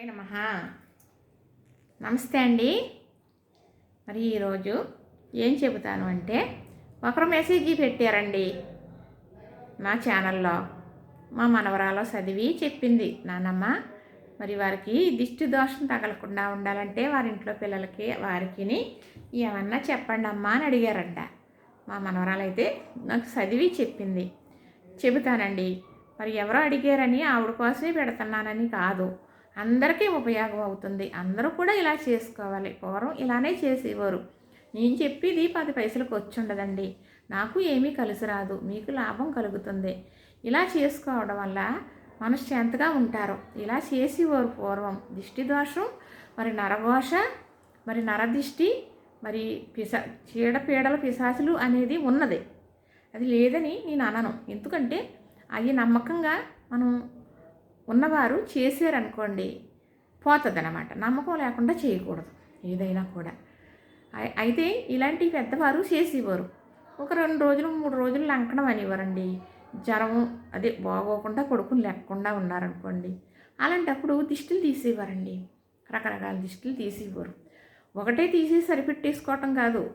శ్రీమాత్రే నమ. నమస్తే అండి. మరి ఈరోజు ఏం చెబుతాను అంటే ఒకరు మెసేజ్ పెట్టారండి నా ఛానల్లో మా మనవరాలో చదివి చెప్పింది నానమ్మ. మరి వారికి దిష్టి దోషం తగలకుండా ఉండాలంటే వారింట్లో పిల్లలకి వారికి ఏమన్నా చెప్పండి అమ్మా అని అడిగారంట. మా మనవరాలు అయితే నాకు చదివి చెప్పింది. చెబుతానండి. మరి ఎవరో అడిగారని ఆవిడ కోసమే పెడుతున్నానని కాదు. అందరికీ ఉపయోగం అవుతుంది. అందరూ కూడా ఇలా చేసుకోవాలి. పూర్వం ఇలానే చేసేవారు. నేను చెప్పేది పది పైసలకు వచ్చిండదండి నాకు ఏమీ కలిసి రాదు. మీకు లాభం కలుగుతుంది. ఇలా చేసుకోవడం వల్ల మనశ్శాంతిగా ఉంటారు. ఇలా చేసేవారు పూర్వం. దిష్టి దోషం మరి నరఘోష మరి నరదిష్టి మరి పిసా చీడపీడల పిశాచులు అనేది ఉన్నది. అది లేదని నేను అనను. ఎందుకంటే అవి నమ్మకంగా మనం ఉన్నవారు చేశారనుకోండి పోతుందన్నమాట. నమ్మకం లేకుండా చేయకూడదు ఏదైనా కూడా. అయితే ఇలాంటి పెద్దవారు చేసేవారు. ఒక రెండు రోజులు మూడు రోజులు లంకడం అనేవారండి. జ్వరం అదే బాగోకుండా కొడుకుని లేకుండా ఉన్నారనుకోండి. అలాంటప్పుడు దిష్టిలు తీసేవారండి. రకరకాల దిష్టిలు తీసేవారు. ఒకటే తీసి సరిపెట్టేసుకోవటం కాదు.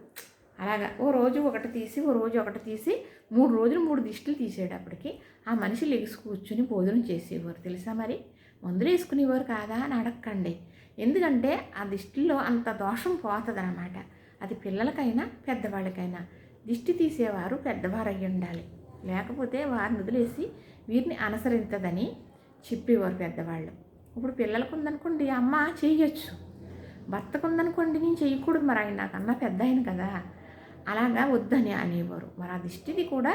అలాగా. ఓ రోజు ఒకటి తీసి ఓ రోజు ఒకటి తీసి మూడు రోజులు మూడు దిష్టిలు తీసేటప్పటికి ఆ మనిషి లెగిసి కూర్చుని భోజనం చేసేవారు. తెలుసా మరి? మందులు వేసుకునేవారు కాదా అని అడగకండి ఎందుకంటే ఆ దిష్టిలో అంత దోషం పోతుంది అది పిల్లలకైనా పెద్దవాళ్ళకైనా. దిష్టి తీసేవారు పెద్దవారు అయి ఉండాలి. లేకపోతే వారిని వదిలేసి వీరిని అనుసరించదని చెప్పేవారు పెద్దవాళ్ళు. ఇప్పుడు పిల్లలకు ఉందనుకోండి అమ్మ చేయొచ్చు భర్తకు ఉందనుకోండి నేను చేయకూడదు మరి ఆయన నాకన్నా పెద్ద ఆయన కదా. అలాగా వద్దని అనేవారు. మరి ఆ దిష్టిది కూడా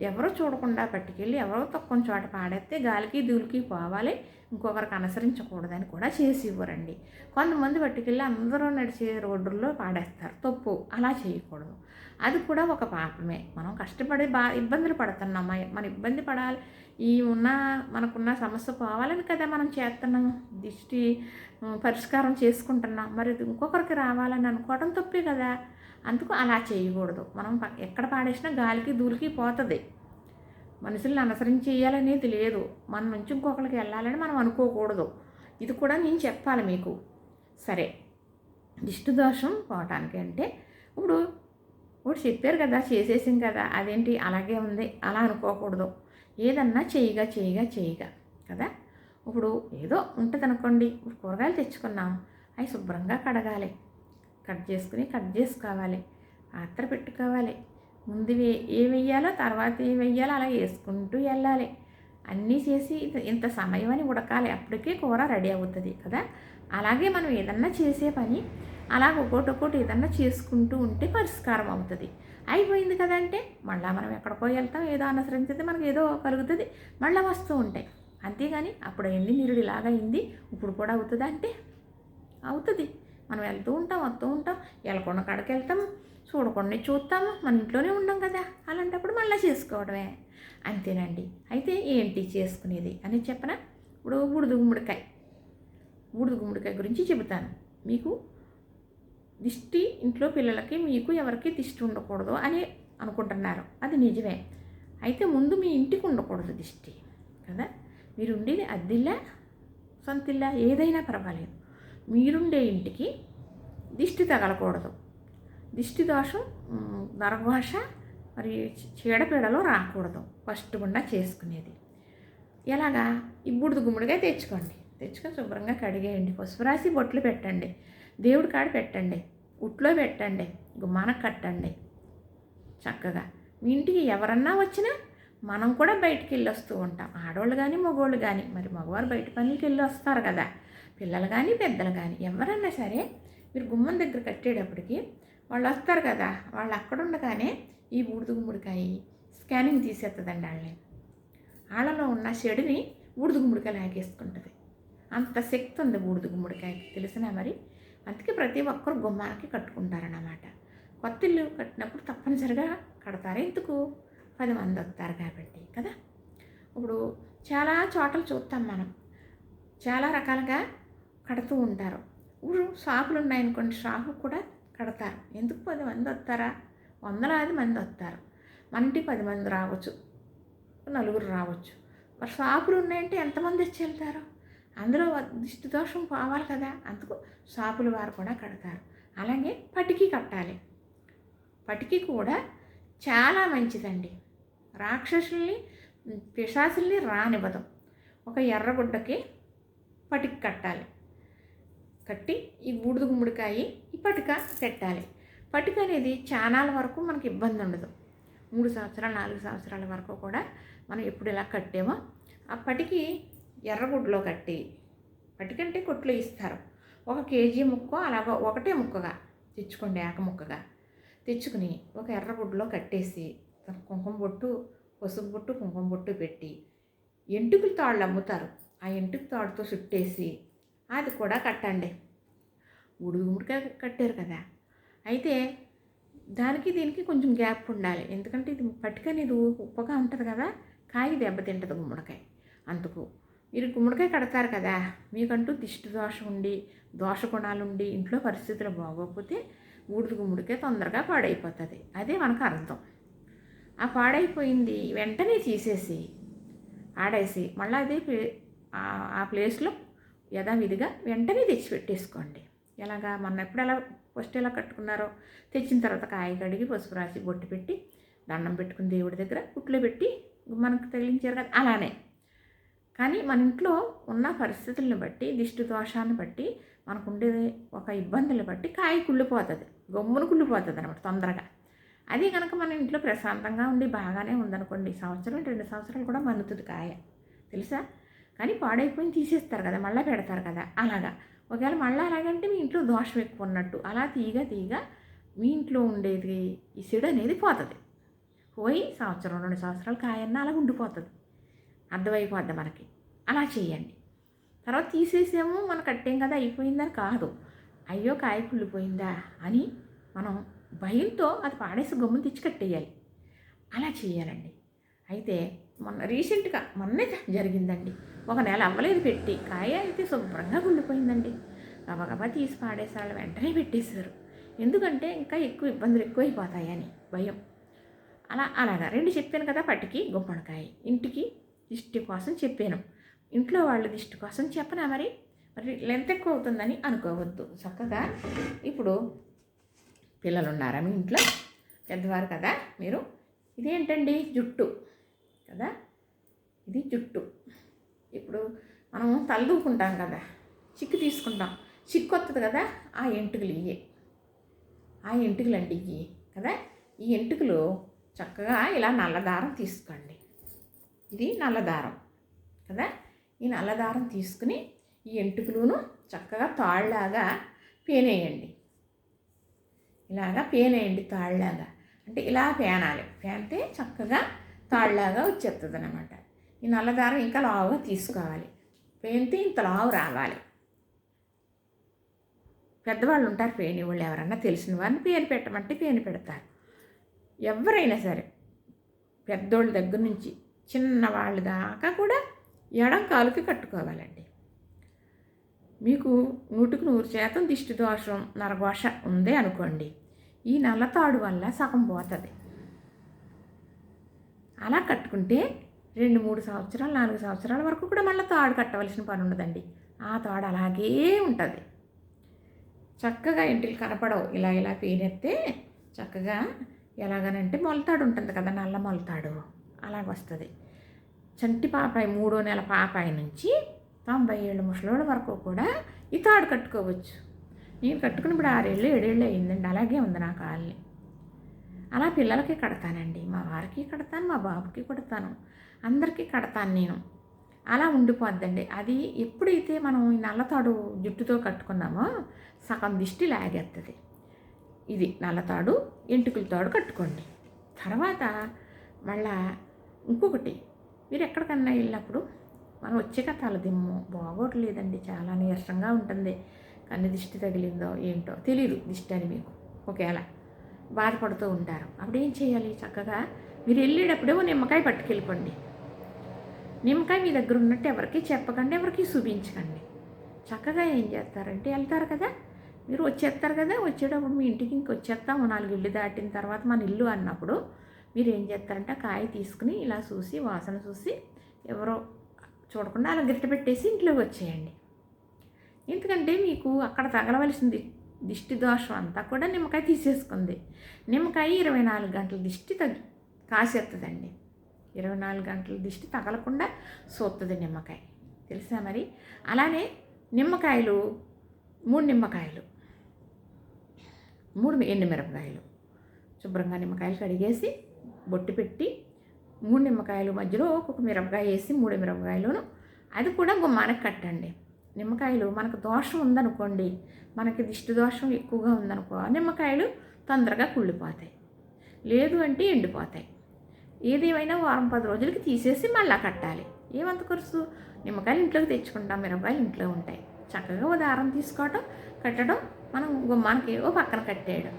ఎవరో చూడకుండా పట్టుకెళ్ళి ఎవరో తక్కువ చోట పాడేస్తే గాలికి దూలికి పోవాలి ఇంకొకరికి అనుసరించకూడదని కూడా చేసి ఇవ్వరండి కొంతమంది పట్టుకెళ్ళి అందరూ నడిచే రోడ్డుల్లో పాడేస్తారు. తప్పు. అలా చేయకూడదు. అది కూడా ఒక పాపమే. మనం కష్టపడి బా ఇబ్బందులు పడుతున్నాం. మన ఇబ్బంది పడాలి. ఈ ఉన్న మనకున్న సమస్య పోవాలని కదా మనం చేస్తున్నాం. దిష్టి పరిష్కారం చేసుకుంటున్నాం. మరి ఇంకొకరికి రావాలని అనుకోవడం తప్పే కదా. అందుకు అలా చేయకూడదు. మనం ఎక్కడ పాడేసినా గాలికి దూలికి పోతుంది. మనుషుల్ని అనుసరించి చేయాలనేది లేదు. మన నుంచి ఇంకొకరికి వెళ్ళాలని మనం అనుకోకూడదు. ఇది కూడా నేను చెప్పాలి మీకు. సరే. దిష్టి దోషం పోవటానికి అంటే ఇప్పుడు ఇప్పుడు చెప్పారు కదా చేసేసాం కదా అదేంటి? అలాగే ఉంది. అలా అనుకోకూడదు. ఏదన్నా చేయగా చేయగా చేయగా కదా? ఇప్పుడు ఏదో ఉంటుంది అనుకోండి ఇప్పుడు కూరగాయలు తెచ్చుకున్నాం. అవి శుభ్రంగా కడగాలి. కట్ చేసుకుని కట్ చేసుకోవాలి. పాత్ర పెట్టుకోవాలి. ముందు ఏ వెయ్యాలో తర్వాత ఏ వెయ్యాలో అలా వేసుకుంటూ వెళ్ళాలి. అన్నీ చేసి ఇంత- ఇంత సమయం అని ఉడకాలి. అప్పటికే కూర రెడీ అవుతుంది కదా. అలాగే మనం ఏదన్నా చేసే పని అలాగ ఒక్కోటి ఒక్కోటి ఏదన్నా చేసుకుంటూ ఉంటే పరిష్కారం అవుతుంది. అయిపోయింది కదంటే మళ్ళీ మనం ఎక్కడికో వెళ్తాం. ఏదో అనుసరించితే మనకు ఏదో కలుగుతుంది. మళ్ళీ వస్తూ ఉంటాయి. అంతేగాని అప్పుడు అయింది నిరుడు ఇలాగైంది అయింది. ఇప్పుడు కూడా అవుతుందా అంటే? అవుతుంది. మనం వెళ్తూ ఉంటాం వస్తూ ఉంటాం. వెళ్ళకుండా కాడికి వెళ్తాం చూడకుండా చూస్తాము మన ఇంట్లోనే ఉండం కదా. అలాంటప్పుడు మళ్ళీ చేసుకోవడమే. అంతేనండి. అయితే ఏంటి చేసుకునేది అని చెప్పనా? ఇప్పుడు బుడిద గుమ్మడికాయ. బుడిద గుమ్మడికాయ గురించి చెబుతాను. మీకు దిష్టి ఇంట్లో పిల్లలకి మీకు ఎవరికి దిష్టి ఉండకూడదు అని అనుకుంటున్నారు. అది నిజమే. అయితే ముందు మీ ఇంటికి ఉండకూడదు దిష్టి కదా? మీరు ఉండేది అద్దిల్లా సొంతిల్లా ఏదైనా పర్వాలేదు. మీరుండే ఇంటికి దిష్టి తగలకూడదు. దిష్టి దోషం మ్, నరఘోష మరి చీడపీడలో రాకూడదు. ఫస్ట్ గుండా చేసుకునేది. ఎలాగా? ఈ గుమ్మడిగా తెచ్చుకోండి. తెచ్చుకొని శుభ్రంగా కడిగేయండి. పసుపు రాసి బొట్లు పెట్టండి. దేవుడి కాడ పెట్టండి. ఉట్లో పెట్టండి. గుమ్మానకు కట్టండి. చక్కగా. మీ ఇంటికి ఎవరన్నా వచ్చినా మనం కూడా బయటికి వెళ్ళి వస్తూ ఉంటాం. ఆడవాళ్ళు కానీ మగవాళ్ళు కానీ మరి మగవారు బయట పనులకి వెళ్ళి వస్తారు కదా. పిల్లలు కానీ పెద్దలు కానీ ఎవరన్నా సరే మీరు గుమ్మం దగ్గర కట్టేటప్పటికి వాళ్ళు వస్తారు కదా వాళ్ళు అక్కడ ఉండగానే ఈ బూడిద గుమ్మడికాయ స్కానింగ్ తీసేస్తుందండి వాళ్ళని. వాళ్ళలో ఉన్న చెడుని బూడిద గుమ్మడికాయ లాగేసుకుంటుంది. అంత శక్తి ఉంది బూడిద గుమ్మడికాయకి తెలిసినా మరి? అందుకే ప్రతి ఒక్కరు గుమ్మానికి కట్టుకుంటారన్నమాట. కొత్త ఇల్లు కట్టినప్పుడు తప్పనిసరిగా కడతారు ఎందుకు? పది మంది వస్తారు కాబట్టి కదా? ఇప్పుడు చాలా చోట్ల చూస్తాం మనం. చాలా రకాలుగా కడుతూ ఉంటారు. ఊరు షాపులు ఉన్నాయనుకోండి షాపు కూడా కడతారు. ఎందుకు పది మంది వస్తారా? వందలాది మంది వస్తారు. మన ఇంటికి పది మంది రావచ్చు. నలుగురు రావచ్చు. మరి షాపులు ఉన్నాయంటే ఎంతమంది వచ్చి వెళ్తారు? అందులో దిష్టి దోషం పోవాలి కదా. అందుకు షాపుల వారు కూడా కడతారు. అలాగే పటికి కట్టాలి. పటికి కూడా చాలా మంచిదండి. రాక్షసుల్ని పిశాసుల్ని రానివ్వదు. ఒక ఎర్రగుడ్డకి పటికి కట్టాలి. కట్టి ఈ బూడిద గుమ్మడికాయ ఈ పటిక పెట్టాలి. పటిక అనేది చానాల వరకు మనకి ఇబ్బంది ఉండదు. మూడు సంవత్సరాలు నాలుగు సంవత్సరాల వరకు కూడా మనం ఎప్పుడు ఇలా కట్టామో పటికి ఎర్రగుడ్లో కట్టి పటికంటే కొట్లు ఇస్తారు. ఒక కేజీ ముక్క అలాగ ఒకటే ముక్కగా తెచ్చుకోండి ఏక ముక్కగా తెచ్చుకుని ఒక ఎర్రగుడ్లో కట్టేసి కుంకుమ బొట్టు పసుపు బొట్టు కుంకుమ బొట్టు పెట్టి ఎంటుకల తాళ్ళు అమ్ముతారు. ఆ ఎంటుకు తాడుతో చుట్టేసి అది కూడా కట్టండి. ఉడుగుమిడికాయ కట్టారు కదా. అయితే దానికి దీనికి కొంచెం గ్యాప్ ఉండాలి. ఎందుకంటే ఇది పట్టుకనేది ఉప్పగా ఉంటుంది కదా. కాయ దెబ్బతింటది గుమ్మడికాయ. అందుకు మీరు గుమ్మడికాయ కడతారు కదా. మీకంటూ దిష్టి దోషం ఉండి దోష గుణాలు ఉండి ఇంట్లో పరిస్థితులు బాగోకపోతే ఊడిది గుమ్మడికాయ తొందరగా పాడైపోతుంది. అదే మనకు అర్థం. ఆ పాడైపోయింది వెంటనే తీసేసి ఆడేసి మళ్ళీ అదే ప్లే- ఆ ప్లేస్లో యథావిధిగా వెంటనే తెచ్చి పెట్టేసుకోండి ఎలాగా మొన్న ఎప్పుడు ఎలా ఫస్ట్ ఎలా కట్టుకున్నారో తెచ్చిన తర్వాత కాయ కడిగి పసుపు రాసి బొట్టు పెట్టి దండం పెట్టుకుని దేవుడి దగ్గర కుట్లో పెట్టి మనకు తగిలించారు కదా అలానే. కానీ మన ఇంట్లో ఉన్న పరిస్థితులను బట్టి దిష్టి దోషాన్ని బట్టి మనకు ఉండే ఒక ఇబ్బందులు బట్టి కాయ కుళ్ళిపోతుంది గమ్మున కుళ్ళిపోతుంది అనమాట తొందరగా. అది కనుక మన ఇంట్లో ప్రశాంతంగా ఉండి బాగానే ఉందనుకోండి సంవత్సరం రెండు సంవత్సరాలు కూడా మన్నుతుంది కాయ. తెలుసా? కానీ పాడైపోయి తీసేస్తారు కదా మళ్ళీ పెడతారు కదా అలాగా. ఒకవేళ మళ్ళీ అలాగంటే మీ ఇంట్లో దోషం ఎక్కువ ఉన్నట్టు అలా తీగ తీగ మీ ఇంట్లో ఉండేది ఈ సిడు అనేది పోతుంది. పోయి సంవత్సరం రెండు సంవత్సరాలు కాయన్నా అలా ఉండిపోతుంది. అర్థమైపోద్ది మనకి. అలా చేయండి. తర్వాత తీసేసాము మనం కట్టేం కదా అయిపోయిందని కాదు. అయ్యో కాయ కుళ్ళిపోయిందా అని మనం భయంతో అది పాడేసి గమ్మును తెచ్చి కట్టేయాలి. అలా చేయాలండి. అయితే మొన్న రీసెంట్గా మొన్నే జరిగిందండి. ఒక నెల అవ్వలేదు పెట్టి కాయ అయితే శుభ్రంగా కుళ్ళిపోయిందండి గబగబా తీసి పాడేసారు వెంటనే పెట్టేశారు. ఎందుకంటే ఇంకా ఎక్కువ ఇబ్బందులు ఎక్కువైపోతాయని భయం. అలా అలాగా రెండు చెప్పాను కదా పట్టికి గుమ్మడికాయ. ఇంటికి దిష్టి కోసం చెప్పాను. ఇంట్లో వాళ్ళ దిష్టి కోసం చెప్పనా మరి? మరి లెంత్ ఎక్కువ అవుతుందని అనుకోవద్దు. చక్కగా ఇప్పుడు పిల్లలు ఉన్నారా మీ ఇంట్లో? పెద్దవారు కదా మీరు? ఇదేంటండి జుట్టు? కదా? ఇది జుట్టు. ఇప్పుడు మనం తలదూకుంటాం కదా? చిక్కు తీసుకుంటాం. చిక్కు వస్తుంది కదా? ఆ ఎంటుకలు ఇయ్యే. ఆ ఎంటుకలు అండి ఇవి కదా? ఈ ఎంటుకలు చక్కగా ఇలా నల్లదారం తీసుకోండి. ఇది నల్లదారం కదా? ఈ నల్లదారం తీసుకుని ఈ ఎంటుకలును చక్కగా తాళ్ళలాగా పేనేయండి. ఇలాగా పేనేయండి తాళ్ళలాగా అంటే ఇలా పేనాలి. పేనితే చక్కగా తాళ్ళలాగా వచ్చేస్తుంది అనమాట ఈ నల్లదారం ఇంకా లావుగా తీసుకోవాలి. పేనితే ఇంత లావు రావాలి. పెద్దవాళ్ళు ఉంటారు పేని వాళ్ళు ఎవరన్నా తెలిసిన వారిని పేరు పెట్టమంటే పేరు పెడతారు. ఎవరైనా సరే పెద్దోళ్ళ దగ్గర నుంచి చిన్నవాళ్ళ దాకా కూడా ఎడం కాలుకి కట్టుకోవాలండి. మీకు నూటికి నూరు శాతం దిష్టి దోషం నరఘోష ఉంది అనుకోండి. ఈ నల్లతాడు వల్ల సగం పోతుంది. అలా కట్టుకుంటే రెండు మూడు సంవత్సరాలు నాలుగు సంవత్సరాల వరకు కూడా మళ్ళీ తాడు కట్టవలసిన పని ఉండదండి. ఆ తాడు అలాగే ఉంటుంది. చక్కగా ఇంటికి కనపడవు. ఇలా ఇలా పేరెత్తే చక్కగా ఎలాగనంటే మొలతాడు ఉంటుంది కదా నల్ల మొలతాడు అలాగ వస్తుంది. చంటి పాపాయి మూడో నెల పాపాయి నుంచి తొంభై ఏళ్ళు ముసలోళ్ళ వరకు కూడా ఈ తాడు కట్టుకోవచ్చు. నేను కట్టుకుని ఇప్పుడు ఆరేళ్ళు ఏడేళ్ళు అయిందండి అలాగే ఉంది నా కాలనీ. అలా పిల్లలకి కడతానండి. మా వారికి కడతాను మా బాబుకి కడతాను. అందరికీ కడతాను నేను. అలా ఉండిపోద్దండి. అది ఎప్పుడైతే మనం ఈ నల్లతాడు జుట్టుతో కట్టుకున్నామో సగం దిష్టి లాగేస్తుంది ఇది నల్లతాడు ఎంటుకల తాడు కట్టుకోండి. తర్వాత మళ్ళా ఇంకొకటి మీరు ఎక్కడికన్నా వెళ్ళినప్పుడు మనం వచ్చాక తలదిమ్ము. బాగోట్లేదండి. చాలా నీరసంగా ఉంటుంది. కన్ను దిష్టి తగిలిందో ఏంటో తెలియదు దిష్టి అని మీకు. ఒకవేళ బాధపడుతూ ఉంటారు. అప్పుడు ఏం చేయాలి చక్కగా? మీరు వెళ్ళేటప్పుడేమో నిమ్మకాయ పట్టుకెళ్ళిపోండి. నిమ్మకాయ మీ దగ్గర ఉన్నట్టు ఎవరికి చెప్పకండి ఎవరికి చూపించకండి. చక్కగా ఏం చేస్తారంటే వెళ్తారు కదా? మీరు వచ్చేస్తారు కదా? వచ్చేటప్పుడు మీ ఇంటికి ఇంక వచ్చేస్తాము. నాలుగు ఇల్లు దాటిన తర్వాత మన ఇల్లు అన్నప్పుడు మీరు ఏం చేస్తారంటే ఆ కాయ తీసుకుని ఇలా చూసి వాసన చూసి ఎవరో చూడకుండా అలా గిట్ట పెట్టేసి ఇంట్లోకి వచ్చేయండి. ఎందుకంటే మీకు అక్కడ తగలవలసింది దిష్టి దోషం అంతా కూడా నిమ్మకాయ తీసేసుకుంది. నిమ్మకాయ ఇరవై నాలుగు గంటల దిష్టి తగ్గి కాసేస్తుందండి ఇరవై నాలుగు గంటల దిష్టి తగలకుండా సోతుంది నిమ్మకాయ. తెలుసా మరి? అలానే నిమ్మకాయలు మూడు నిమ్మకాయలు మూడు ఎండుమిరపకాయలు శుభ్రంగా నిమ్మకాయలు కడిగేసి బొట్టు పెట్టి మూడు నిమ్మకాయలు మధ్యలో ఒక్కొక్క మిరపకాయ వేసి మూడు మిరపకాయలను అది కూడా గుమ్మానికి కట్టండి. నిమ్మకాయలు మనకు దోషం ఉందనుకోండి మనకి దిష్టి దోషం ఎక్కువగా ఉందనుకో నిమ్మకాయలు తొందరగా కుళ్ళిపోతాయి. లేదు అంటే ఎండిపోతాయి. ఏదేమైనా వారం పది రోజులకి తీసేసి మళ్ళా కట్టాలి. ఏమంత ఖర్చు? నిమ్మకాయలు ఇంట్లోకి తెచ్చుకుంటాం మిరపకాయలు ఇంట్లో ఉంటాయి. చక్కగా ఓ దారం తీసుకోవటం కట్టడం మనం గుమ్మానికి ఓ పక్కన కట్టేయడం.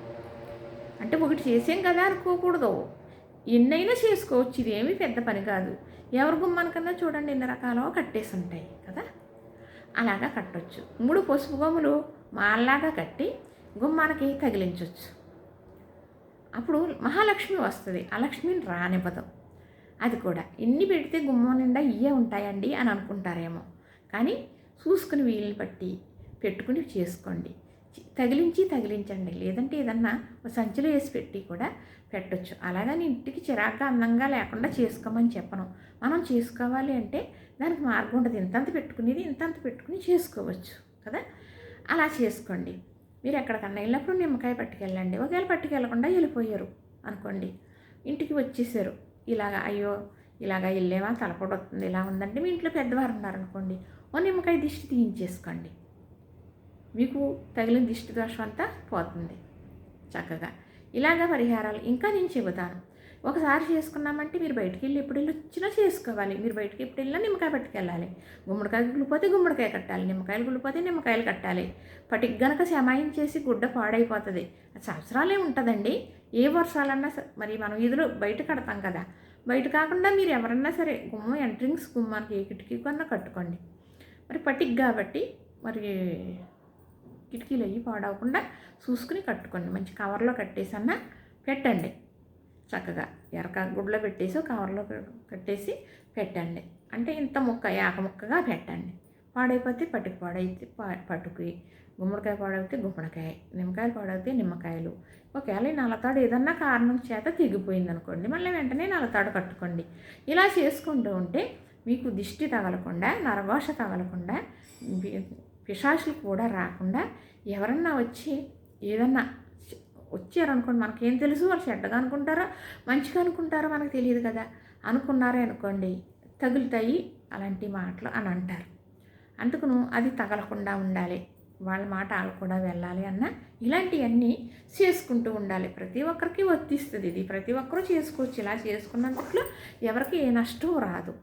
అంటే ఒకటి చేసాం కదా అనుకోకూడదు. ఎన్నైనా చేసుకోవచ్చు ఇదేమీ పెద్ద పని కాదు. ఎవరి గుమ్మానికన్నా చూడండి ఎన్ని రకాలో కట్టేసి ఉంటాయి కదా. అలాగా కట్టొచ్చు. మూడు పసుపు గమ్ములు మాల్లాగా కట్టి గుమ్మానికి తగిలించవచ్చు అప్పుడు మహాలక్ష్మి వస్తుంది. ఆ లక్ష్మిని రానివ్వదు. అది కూడా ఎన్ని పెడితే గుమ్మం నిండా ఇయ్యే ఉంటాయండి అని అనుకుంటారేమో. కానీ చూసుకుని వీలుని బట్టి పెట్టుకుని చేసుకోండి. తగిలించి తగిలించండి. లేదంటే ఏదన్నా ఒక సంచిలో వేసి పెట్టి కూడా పెట్టొచ్చు. అలాగని ఇంటికి చిరాగ్గా అందంగా లేకుండా చేసుకోమని చెప్పను. మనం చేసుకోవాలి అంటే దానికి మార్గం ఉంటుంది ఇంతంత పెట్టుకునేది ఇంతంత పెట్టుకుని చేసుకోవచ్చు కదా? అలా చేసుకోండి. మీరు ఎక్కడికన్నా వెళ్ళినప్పుడు నిమ్మకాయ పట్టుకెళ్ళండి. ఒకవేళ పట్టుకెళ్ళకుండా వెళ్ళిపోయారు అనుకోండి. ఇంటికి వచ్చేసారు. ఇలాగ అయ్యో ఇలాగ వెళ్ళేవా? తలపొడి వస్తుంది. ఇలా ఉందంటే మీ ఇంట్లో పెద్దవారు ఉన్నారనుకోండి. ఓ నిమ్మకాయ దిష్టి తీయించేసుకోండి. మీకు తగిలిన దిష్టి దోషం అంతా పోతుంది చక్కగా. ఇలాగ పరిహారాలు ఇంకా నేను చెబుతాను. ఒకసారి చేసుకున్నామంటే మీరు బయటికి వెళ్ళి ఎప్పుడు వెళ్ళి వచ్చినా చేసుకోవాలి. మీరు బయటికి ఎప్పుడు వెళ్ళినా నిమ్మకాయ పట్టుకెళ్ళాలి. గుమ్మడికాయ గుళ్ళిపోతే గుమ్మడికాయ కట్టాలి. నిమ్మకాయలు గుళ్ళిపోతే నిమ్మకాయలు కట్టాలి. పటికి గనక శమాయించేసి గుడ్డ పాడైపోతుంది. సంవత్సరాలే ఉంటుందండి. ఏ వర్షాలన్నా సరే మరి మనం ఇదిలో బయట కడతాం కదా. బయట కాకుండా మీరు ఎవరన్నా సరే గుమ్మం ఎంట్రింగ్స్ గుమ్మానికి ఏ కిటికీ కన్నా కట్టుకోండి. మరి పటిక్ కాబట్టి మరి కిటికీలు అవి పాడవకుండా చూసుకుని కట్టుకోండి. మంచి కవర్లో కట్టేసన్నా పెట్టండి. చక్కగా ఎరక గుడ్లో పెట్టేసి కవర్లో కట్టేసి పెట్టండి. అంటే ఇంత ముక్క యాక ముక్కగా పెట్టండి. పాడైపోతే పట్టుకు పాడైతే పా పట్టుకి గుమ్మడికాయ పాడైతే గుమ్మడికాయ నిమ్మకాయలు పాడైతే నిమ్మకాయలు. ఒకవేళ ఈ నల్లతాడు ఏదన్నా కారణం చేత తెగిపోయింది అనుకోండి మళ్ళీ వెంటనే నల్లతాడు కట్టుకోండి. ఇలా చేసుకుంటూ ఉంటే మీకు దిష్టి తగలకుండా నరభాష తగలకుండా పిశాచులు కూడా రాకుండా ఎవరన్నా వచ్చి ఏదన్నా వచ్చారనుకోండి మనకేం తెలుసు వాళ్ళు చెడ్డగా అనుకుంటారో మంచిగా అనుకుంటారో మనకు తెలియదు కదా. అనుకున్నారే అనుకోండి తగులుతాయి అలాంటి మాటలు అని అంటారు. అందుకును అది తగలకుండా ఉండాలి. వాళ్ళ మాట వాళ్ళు కూడా వెళ్ళాలి అన్న ఇలాంటివన్నీ చేసుకుంటూ ఉండాలి. ప్రతి ఒక్కరికి వర్తిస్తుంది ఇది. ప్రతి ఒక్కరూ చేసుకోవచ్చు. ఇలా చేసుకున్నందుట్లో ఎవరికి ఏ నష్టం రాదు.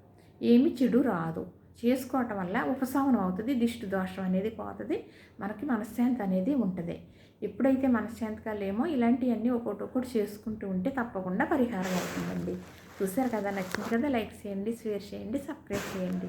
ఏమి చెడు రాదు. చేసుకోవటం వల్ల ఉపశమనం అవుతుంది దిష్టి దోషం అనేది పోతుంది మనకి మనశ్శాంతి అనేది ఉంటుంది. ఎప్పుడైతే మనశ్శాంతిగా లేమో ఇలాంటివన్నీ ఒకటి ఒకటి చేసుకుంటూ ఉంటే తప్పకుండా పరిహారం అవుతుందండి. చూసారు కదా నచ్చింది కదా లైక్ చేయండి షేర్ చేయండి సబ్స్క్రైబ్ చేయండి.